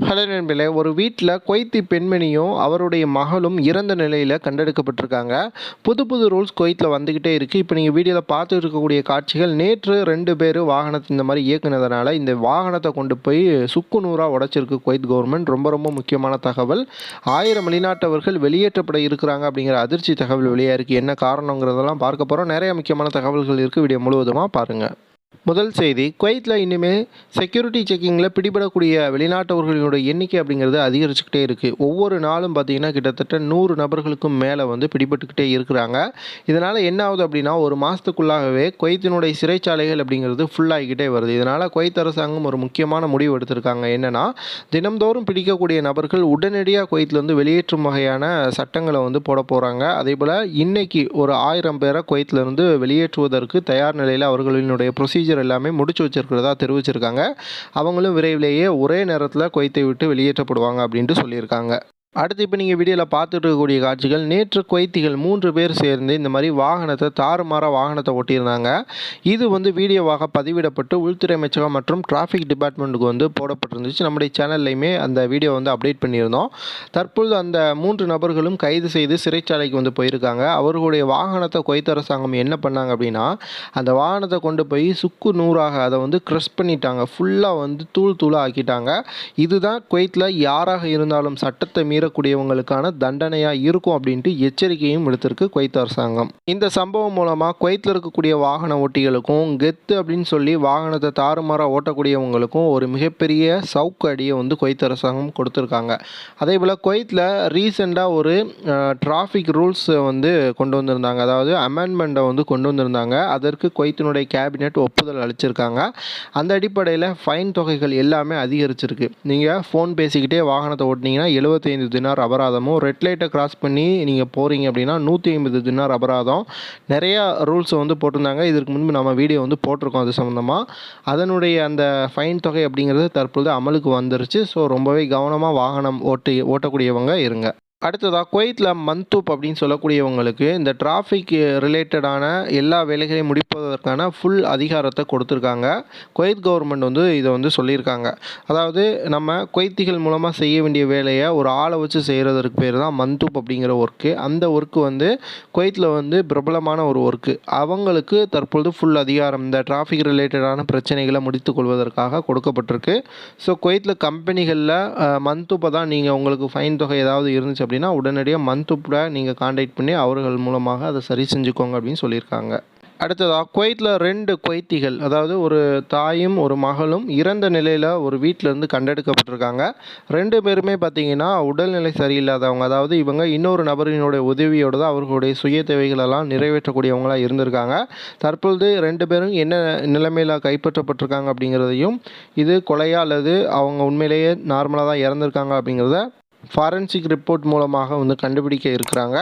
Hello நண்பர்களே ஒரு வீட்டில் கொய்த்தி பெண்மணியும் அவருடைய மகளும் இறந்த நிலையில் கண்டெடுக்கப்பட்டிருக்காங்க. புது புது ரூல்ஸ் கொய்த்தில் வந்துக்கிட்டே இருக்குது இப்போ நீங்கள் வீடியோவில் பார்த்துட்டு இருக்கக்கூடிய காட்சிகள் நேற்று ரெண்டு பேர் வாகனத்தை இந்த மாதிரி இயக்குனதுனால இந்த வாகனத்தை கொண்டு போய் சுக்கு நூறாக உடைச்சிருக்கு கொய்த் கவர்மெண்ட் ரொம்ப ரொம்ப முக்கியமான தகவல். ஆயிரம் வெளிநாட்டவர்கள் வெளியேற்றப்பட இருக்கிறாங்க அப்படிங்கிற அதிர்ச்சி தகவல் வெளியாக இருக்குது என்ன காரணங்கிறதெல்லாம் பார்க்க போகிறோம் நிறைய முக்கியமான தகவல்கள் இருக்குது வீடியோ முழுவதுமாக பாருங்கள் முதல் செய்தி குவைத்தில் இனிமேல் செக்யூரிட்டி செக்கிங்கில் பிடிபடக்கூடிய வெளிநாட்டவர்களுடைய எண்ணிக்கை அப்படிங்கிறது அதிகரிச்சுக்கிட்டே இருக்குது ஒவ்வொரு நாளும் பார்த்தீங்கன்னா கிட்டத்தட்ட நூறு நபர்களுக்கும் மேலே வந்து பிடிபட்டுக்கிட்டே இருக்கிறாங்க. இதனால் என்ன ஆகுது அப்படின்னா ஒரு மாதத்துக்குள்ளாகவே குவைத்தினுடைய சிறைச்சாலைகள் அப்படிங்கிறது ஃபுல்லாகிக்கிட்டே வருது. இதனால் குவைத் அரசாங்கம் ஒரு முக்கியமான முடிவு எடுத்திருக்காங்க. என்னென்னா தினம்தோறும் பிடிக்கக்கூடிய நபர்கள் உடனடியாக குவைத்திலேருந்து வெளியேற்றும் வகையான சட்டங்களை வந்து போட போகிறாங்க அதே போல் இன்றைக்கி ஒரு ஆயிரம் பேரை குவைத்திலேருந்து வெளியேற்றுவதற்கு தயார் நிலையில் அவர்களினுடைய ப்ரொசீஜர் எல்லாமே முடிச்சு வச்சிருக்கிறதா தெரிவிச்சிருக்காங்க. அவங்களும் விரைவிலேயே ஒரே நேரத்தில் குவைத்தை விட்டு வெளியேற்றப்படுவாங்க அப்படின்ட்டு சொல்லியிருக்காங்க. அடுத்து இப்போ நீங்கள் வீடியோவில் பார்த்துட்டு இருக்கக்கூடிய காட்சிகள் நேற்று குவைத்திகள் மூன்று பேர் சேர்ந்து இந்த மாதிரி வாகனத்தை தாறுமாறாக வாகனத்தை ஓட்டியிருந்தாங்க இது வந்து வீடியோவாக பதிவிடப்பட்டு உள்துறை அமைச்சகம் மற்றும் டிராஃபிக் டிபார்ட்மெண்ட்டுக்கு வந்து போடப்பட்டிருந்துச்சு. நம்முடைய சேனல்லையுமே அந்த வீடியோ வந்து அப்டேட் பண்ணியிருந்தோம். தற்பொழுது அந்த மூன்று நபர்களும் கைது செய்து சிறைச்சாலைக்கு வந்து போயிருக்காங்க. அவர்களுடைய வாகனத்தை குவைத்த அரசாங்கம் என்ன பண்ணாங்க அப்படின்னா அந்த வாகனத்தை கொண்டு போய் சுக்கு நூறாக அதை வந்து க்ரஷ் பண்ணிட்டாங்க. ஃபுல்லாக வந்து தூள் தூளாக ஆக்கிட்டாங்க. இதுதான் குவைத்தில் யாராக இருந்தாலும் சட்டத்தை மீறி மீறக்கூடியவங்களுக்கான தண்டனையாக இருக்கும் அப்படின்ட்டு எச்சரிக்கையும் விடுத்திருக்கு குவைத் அரசாங்கம். இந்த சம்பவம் மூலமாக குவைத்தில் இருக்கக்கூடிய வாகன ஓட்டிகளுக்கும் கெத்து அப்படின்னு சொல்லி வாகனத்தை தாறுமாறாக ஓட்டக்கூடியவங்களுக்கும் ஒரு மிகப்பெரிய சவுக்கு அடியை வந்து குவைத் அரசாங்கம் கொடுத்துருக்காங்க. அதே போல் குவைத்தில் ரீசெண்டாக ஒரு டிராஃபிக் ரூல்ஸ் வந்து கொண்டு வந்திருந்தாங்க. அதாவது அமெண்ட்மெண்ட்டை வந்து கொண்டு வந்திருந்தாங்க. அதற்கு குவைத்தினுடைய கேபினெட் ஒப்புதல் அளிச்சிருக்காங்க. அந்த அடிப்படையில் ஃபைன் தொகைகள் எல்லாமே அதிகரிச்சிருக்கு. நீங்கள் ஃபோன் பேசிக்கிட்டே வாகனத்தை ஓட்டினீங்கன்னா எழுபத்தைந்து தினார் அபராதமும் ரெட் லைட்டை கிராஸ் பண்ணி நீங்கள் போகிறீங்க அப்படின்னா நூற்றி ஐம்பது தினார் அபராதம். நிறையா ரூல்ஸ் வந்து போட்டிருந்தாங்க. இதற்கு முன்பு நம்ம வீடியோ வந்து போட்டிருக்கோம் அது சம்மந்தமாக அதனுடைய அந்த ஃபைன் தொகை அப்படிங்கிறது தற்பொழுது அமலுக்கு வந்துருச்சு. ஸோ ரொம்பவே கவனமாக வாகனம் ஓட்டி ஓட்டக்கூடியவங்க இருங்க. அடுத்ததாக குவைத்தில் மந்தூப் அப்படின்னு சொல்லக்கூடியவங்களுக்கு இந்த டிராஃபிக் ரிலேட்டடான எல்லா வேலைகளையும் முடிப்பதற்கான ஃபுல் அதிகாரத்தை கொடுத்துருக்காங்க. குவைத் கவர்மெண்ட் வந்து இதை வந்து சொல்லியிருக்காங்க. அதாவது நம்ம குவைத்திகள் மூலமாக செய்ய வேண்டிய வேலையை ஒரு ஆளை வச்சு செய்கிறதற்கு பேர் தான் மந்தூப் அப்படிங்கிற ஒர்க்கு அந்த ஒர்க்கு வந்து குவைத்தில் வந்து பிரபலமான ஒரு ஒர்க்கு அவங்களுக்கு தற்பொழுது ஃபுல் அதிகாரம் இந்த டிராஃபிக் ரிலேட்டடான பிரச்சனைகளை முடித்து கொள்வதற்காக கொடுக்கப்பட்டிருக்கு. ஸோ குவைத்தில் கம்பெனிகளில் மந்தூப்பை தான் நீங்கள் உங்களுக்கு ஃபைன் தொகை ஏதாவது இருந்துச்சு அப்படின்னா உடனடியாக மந்த்துப்பில் நீங்கள் காண்டாக்ட் பண்ணி அவர்கள் மூலமாக அதை சரி செஞ்சுக்கோங்க அப்படின்னு சொல்லியிருக்காங்க. அடுத்ததாக குவைத்தில் ரெண்டு குவைத்திகள் அதாவது ஒரு தாயும் ஒரு மகளும் இறந்த நிலையில் ஒரு வீட்டிலேருந்து கண்டெடுக்கப்பட்டிருக்காங்க. ரெண்டு பேருமே பார்த்தீங்கன்னா உடல்நிலை சரியில்லாதவங்க. அதாவது இவங்க இன்னொரு நபரினுடைய உதவியோடு தான் அவர்களுடைய சுய தேவைகளெல்லாம் நிறைவேற்றக்கூடியவங்களாக இருந்திருக்காங்க. தற்பொழுது ரெண்டு பேரும் என்ன நிலைமையில் கைப்பற்றப்பட்டிருக்காங்க அப்படிங்கிறதையும் இது கொலையா அல்லது அவங்க உண்மையிலேயே நார்மலாக தான் இறந்துருக்காங்க அப்படிங்கிறத ஃபாரன்சிக் ரிப்போர்ட் மூலமாக வந்து கண்டுபிடிக்க இருக்கிறாங்க.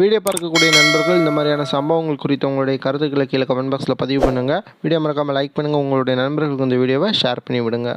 வீடியோ பார்க்கக்கூடிய நண்பர்கள் இந்த மாதிரியான சம்பவங்கள் குறித்து உங்களுடைய கருத்துக்களை கீழே கமெண்ட் பாக்ஸில் பதிவு பண்ணுங்கள் வீடியோ மறக்காமல் லைக் பண்ணுங்கள் உங்களுடைய நண்பர்களுக்கு இந்த வீடியோவை ஷேர் பண்ணி விடுங்க.